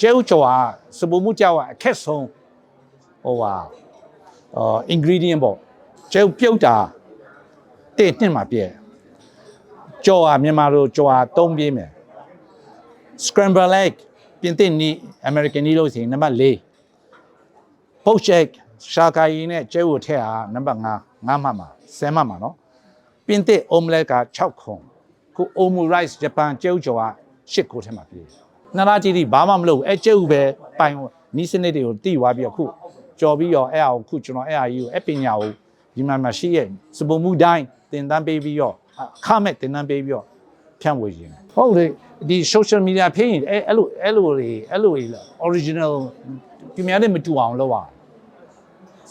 ကျဲဥကျော်ကစပူမှုကြောက်အခက်ဆုံးဟိုဟာအော် ingredient ပေါ့ကျဲဥပြုတ်တာတဲ့နှစ်မှာပြည့်ကျော်ကမြန်မာလိုကျော်ကသုံးပြေးမယ် scramble egg ပြင်သစ်နီ American နီလို့ဆိုရင်နံပါတ်4 poach egg ရှာကာယီနဲ့ကျဲဥထက်ဟာနံပါတ်5 5မှတ်မှာ10မှတ်မှာနော်ပြင်သစ် omelette က6ခုခု omu rice ဂျပန်ကျဲဥကျော်က8ခုထဲမှာပြေး နှစ်လားကြီးဒီဘာမှမလုပ်ဘူးအဲကျဲဥပဲပိုင်နီးစနစ်တွေကိုတိသွားပြီးတော့ခုကြော်ပြီးတော့အဲ့အောင်ခုကျွန်တော်အဲ့အကြီးကိုအဲ့ပညာကိုဒီမှာမှာရှိရဲ့စပုံမှုတိုင်းတင်တန်းပေးပြီးတော့အခမဲ့တင်တန်းပေးပြီးတော့ဖြန့်ဝေခြင်းဟုတ်တယ်ဒီ social media ဖြစ်ရင်အဲ့အဲ့လိုအဲ့လိုတွေအဲ့လိုတွေ original ဒီများနဲ့မတူအောင်လုပ်ရအောင်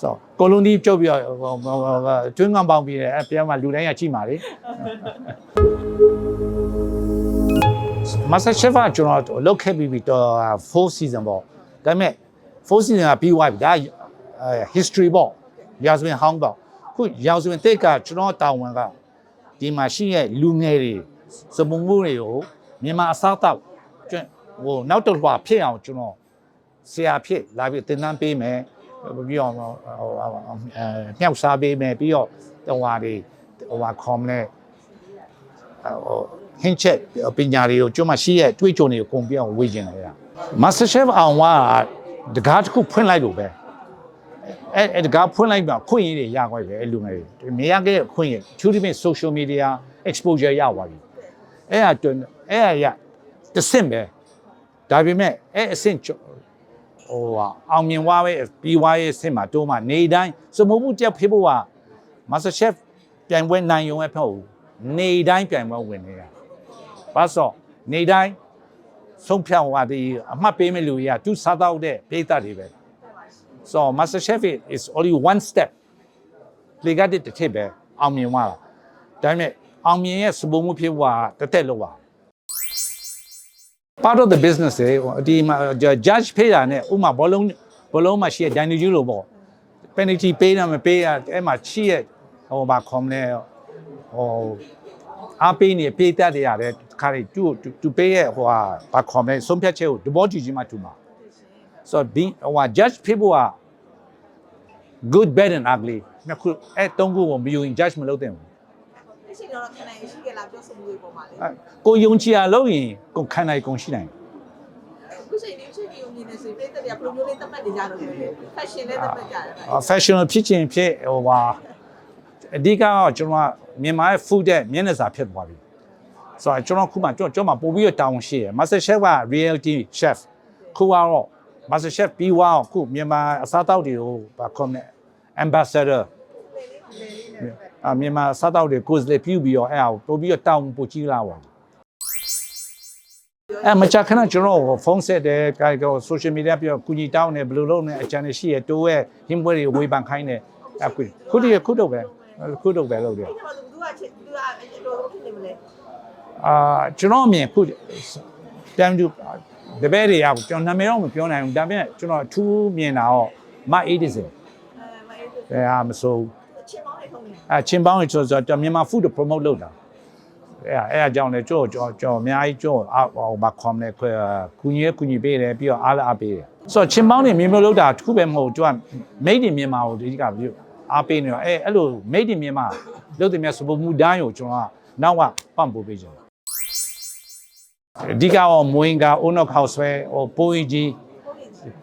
ဆိုကိုလုံးဒီပြုတ်ပြီးတော့တွင်းကပေါင်းပြီးတယ်အဲ့ပြန်မှလူတိုင်းကကြည့်ပါလေ Master Chef ကကျွန်တော်လုတ်ခဲ့ပြီးပြီတော့4 season ပေါ့ဒါပေမဲ့4 season ကပြီးသွားပြီဒါအဲ history ပေါ့ရာဇဝင်ဟောင်းပေါ့ခုရာဇဝင်တိတ်ကကျွန်တော်တာဝန်ကဒီမှာရှိရဲ့လူငယ်တွေစပုံမှုတွေကိုမြန်မာအစားတောက်ကျွန်းဟိုနောက်တစ်လွှာဖြစ်အောင်ကျွန်တော်ဆရာဖြစ်လာပြီးသင်တန်းပေးမယ်ပြီးတော့ဟိုအဲမြောက်စားပေးမယ်ပြီးတော့ဟိုဟာတွေဟိုဟာ com နဲ့ဟို ဟင်းချက်ပညာတွေကိုကျွတ်မရှိရဲ့တွေးကြုံတွေကိုကုန်ပြအောင်ဝေ့ကျင်တယ်ဗျာ Master Chef အောင်ကတကားတစ်ခုဖွင့်လိုက်လို့ပဲအဲအဲတကားဖွင့်လိုက်ပါခွင့်ရည်တွေရခွင့်ပဲအဲ့လူငယ်တွေမရခဲ့တဲ့ခွင့်ရည် true to be social media exposure ရသွားပြီအဲ့ဒါတွန်းအဲ့ဒါရတစ်ဆင့်ပဲဒါပေမဲ့အဲ့အဆင့်ကျော်ဟိုဟာအောင်မြင်သွားပဲပြီးသွားရဲ့အဆင့်မှာတိုးမှနေတိုင်းစမုံမှုတက်ဖြစ်ဖို့က Master Chef ပြိုင်ပွဲနိုင်ရုံပဲဖဟုတ်ဘူးနေတိုင်းပြိုင်ပွဲဝင်နေတာ ဘာလို့နေတိုင်းဆုံးဖြတ်ဟောဒီအမှတ်ပေးမဲ့လူတွေကသူစားတော့တဲ့ပိသတ်တွေပဲ so Master Chef is only one step လေကတဲ့တစ်ထစ်ပဲအောင်မြင်သွားတာဒါပေမဲ့အောင်မြင်ရဲ့စပုံမှုဖြစ်ဖို့ကတစ်သက်လောက်ပါ part of the business တွေဒီမှာ judge ဖေးတာနဲ့ဥမာဘောလုံးဘောလုံးမှာရှိတဲ့ dining room လို့ပေါ့ penalty ပေးတာမပေးရအဲ့မှာရှိရဲ့ဟိုဘာ com လဲဟို အားပေးနေပေးတတ်တွေရတယ်ခါရီသူ့သူပေးရဲ့ဟိုဟာဘာ com လဲဆုံးဖြတ်ချက်ကိုတဘောကြည့်ချင်းမှတူမှာ so being ဟိုဟာ judge ဖြစ်ဖို့က good bad and ugly နှစ်ခုအဲ့သုံးခုကိုမယူရင် judge မလုပ်သင့်ဘူးအရှိတော့ခဏရှိကြလားပြောဆိုမှုတွေပေါ်မှာလေအဲ့ကိုယုံကြည်ရလို့ရင်ကိုခံနိုင်ကုန်ရှိနိုင်တယ်ခုချိန်ဒီချိန်ဒီုံနေနေဆိုပြည့်တဲ့ကဘယ်လိုမျိုးလေးသတ်မှတ်နေကြလို့လဲ fashion လေးသတ်မှတ်ကြတယ်ဗျ fashion ဖြစ်ခြင်းဖြစ်ဟိုပါအဓိကတော့ကျွန်တော်က မြန်မာရဲ့ food တဲ့မျက်နှာစာဖြစ်သွားပြီဆိုတော့ကျွန်တော်ခုမှကျွန်တော်ကျွန်တော်ပို့ပြီးတော့တောင်းရှိရယ် master chef က reality chef ခုကတော့ master chef ပြီးွားအောင်ခုမြန်မာအစားအသောက်တွေကိုဗာ comment ambassador အမြန်မာအစားအသောက်တွေကိုယ်စားလှယ်ပြုပြီးတော့အဲ့ဒါကိုပို့ပြီးတော့တောင်းပို့ကြည့်လာပါအဲမချခဏကျွန်တော်ဖုန်းဆက်တယ်ကာကော social media ပြောကူညီတောင်းတယ်ဘယ်လိုလုပ်နေအကြံတွေရှိရတိုးရဲ့ဟင်းပွဲတွေဝေဖန်ခိုင်းတယ်အခုခုတည်းခုတော့ပဲ ခုတော့ပဲလုပ်တယ်ဒီမှာသူကချစ်သူကအတော်ဖြစ်နေမလဲအာကျွန်တော်အမြင်ခုတမ်တူတပည့်တွေကကျွန်တော်နာမည်တော့မပြောနိုင်ဘူးဒါပေမဲ့ကျွန်တော်အထူးမြင်တာတော့မအေးဒစ်စင်အဲမအေးသူအဲအားမဆိုးချင်းမောင်းနေထုံးနေအဲချင်းပေါင်းဆိုတော့မြန်မာ food promote လုပ်တာအဲအဲအကြောင်းလေကြောကြောကြောအများကြီးကြောအာဟိုဘာခွန်လဲခွဲကုညီကုညီပေးတယ်ပြီးတော့အားလည်းအားပေးတယ်ဆိုတော့ချင်းပေါင်းနေမြန်မာလုပ်တာတစ်ခုပဲမဟုတ်သူက made in မြန်မာကိုဒီကပြီး အားပေးနေတော့အဲအဲ့လို made in မြန်မာလုပ်တယ်မြတ်စပမှုတိုင်းကိုကျွန်တော်ကနောက်ကပန့်ပို့ပေးကြတယ်အဓိကတော့မွင်းကအိုးနောက်ခေါက်ဆွဲဟိုပိုးကြီး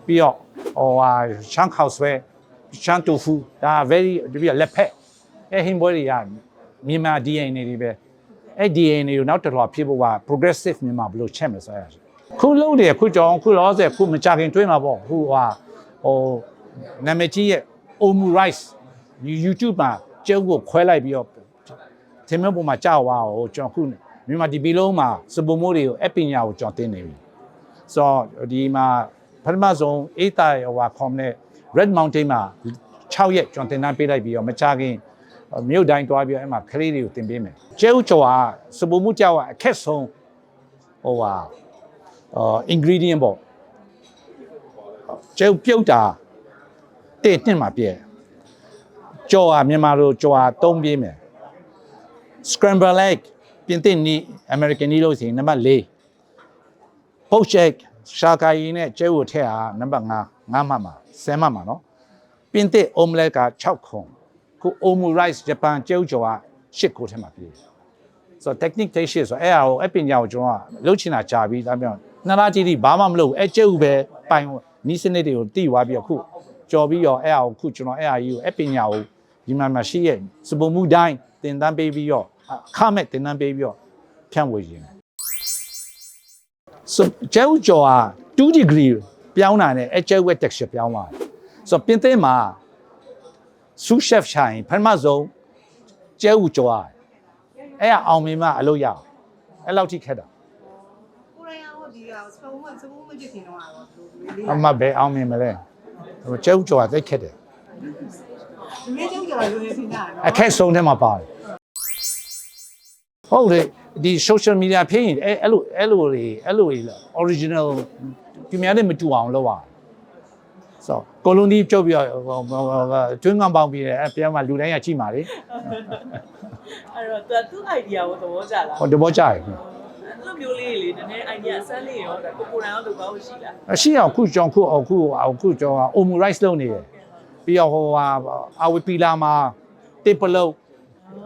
ပြီးတော့ဟိုဟာရှမ်းခေါက်ဆွဲရှမ်းတူဖူဒါ very ဒီပြလက်ဖက်အဲဟင်းပွဲတွေကမြန်မာ DNA တွေပဲအဲ DNA ကိုနောက်တစ်လွှာဖြစ်ဖို့က progressive မြန်မာဘယ်လိုချက်မလဲဆိုရအောင်ခုလုံးတယ်ခုကြောင်ခုလောဆယ်ခုမကြခင်တွင်းမှာပေါ့ခုဟာဟိုနာမည်ကြီးရဲ့ Omu Rice YouTube မှာကျုပ်ကိုခွဲလိုက်ပြီးတော့သင်္မပေါ်မှာကြောက်သွားဟိုကျွန်တော်ခုမြန်မာဒီပီလုံးမှာစပုံမိုးတွေကိုအပညာကိုကျွန်တော်တင်နေပြီဆိုတော့ဒီမှာပထမဆုံးအေးတာဟိုဟာ com နဲ့ Red Mountain မှာ6ရက်ကျွန်တော်တင်တန်းပေးလိုက်ပြီးတော့မချခင်မြို့တိုင်းတွားပြီးတော့အဲ့မှာကလေးတွေကိုတင်ပေးမယ်ကျဲဥကျော်ကစပုံမှုကြောက်အခက်ဆုံးဟိုဟာအော် ingredient ပေါ့ကျဲဥပြုတ်တာတဲ့နှစ်မှာပြည့် ကြော်ကမြန်မာလိုကြော်ကသုံးပြေးမယ် scramble egg ပြင်သစ်နီ American နီလို့ဆိုရင်နံပါတ်4 poach egg ရှာကာယီနဲ့ကျဲဝထက်ဟာနံပါတ်5 5မှတ်မှာ10မှတ်မှာနော်ပင်တစ်အိုမလက်က6ခုခုအိုမူရိုက်စ်ဂျပန်ကျဲဝကျော်က10ခုထဲမှာပြည်တယ်ဆိုတော့ technique တိတ်ရှိဆိုတော့အဲ့ဟာကိုအပညာကိုကျွန်တော်ကလှုပ်ချင်တာကြာပြီးဒါပြောနှစ်လားတီတီဘာမှမလုပ်ဘူးအဲ့ကျဲဝပဲပိုင်နီးစနစ်တွေကိုတိသွားပြီးတော့ခုကြော်ပြီးတော့အဲ့ဟာကိုခုကျွန်တော်အဲ့ဟာကြီးကိုအပညာကို ဒီမှာမှာရှိရဲ့စပုံမှုတိုင်းတင်တန်းပေးပြီးတော့အခမဲ့တင်တန်းပေးပြီးတော့ဖြန့်ဝေခြင်း so ကျဲဥကျော်က2 degree ပြောင်းတာနဲ့အကျဲဝက် texture ပြောင်းသွားတယ်ဆိုတော့ပင်သင်းမှာ sous chef ချိုင်ပထမဆုံးကျဲဥကျော်ရတယ်အဲ့ဒါအောင်မြင်မှအလုပ်ရအောင်အဲ့လောက်ထိခက်တာကိုရိုင်းအောင်ဒီကစပုံးမစပုံးမကြည့်တင်တော့တော့ဒီလိုလေးအမပဲအောင်မြင်မလဲဟိုကျဲဥကျော်ကသိပ်ခက်တယ် ဒီလေးကျုပ်ကြော်လိုနေစင်တာနော်အခက်ဆုံးထဲမှာပါတယ်ဟုတ်တယ်ဒီ social media ဖြစ်ရင်အဲ့အဲ့လိုအဲ့လိုတွေအဲ့လိုတွေ original ဒီများနဲ့မတူအောင်လုပ်ရအောင်ဆိုကိုလိုနီပြုတ်ပြီးတော့တွင်းကပေါင်းပြီးတယ်အဲ့ပြန်မှလူတိုင်းကကြည့်ပါလေအဲ့တော့သူသူ့ idea ကိုသဘောကျလားဟောတဘောကြရယ်အဲ့လိုမျိုးလေးလေနည်းနည်း idea အစမ်းလေးရောဒါကိုကိုရန်အောင်လုပ်ပါဦးရှိလားအရှိအောင်ခုကြောင်ခုအခုအခုကြောင် omu rice လုပ်နေတယ် ပြီးတော့ဟိုဟာအဝပီလာမှာတစ်ပလုတ်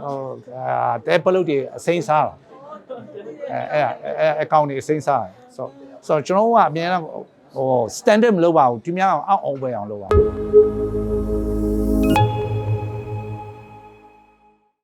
ဟိုအာတဲပလုတ်တွေအစိမ်းစားတာအဲအဲအဲအကောင့်တွေအစိမ်းစားတယ်ဆိုဆိုတော့ကျွန်တော်ကအမြဲတမ်းဟို standard မလုပ်ပါဘူးဒီများအောင်အောင်အောင်ပဲအောင်လုပ်ပါ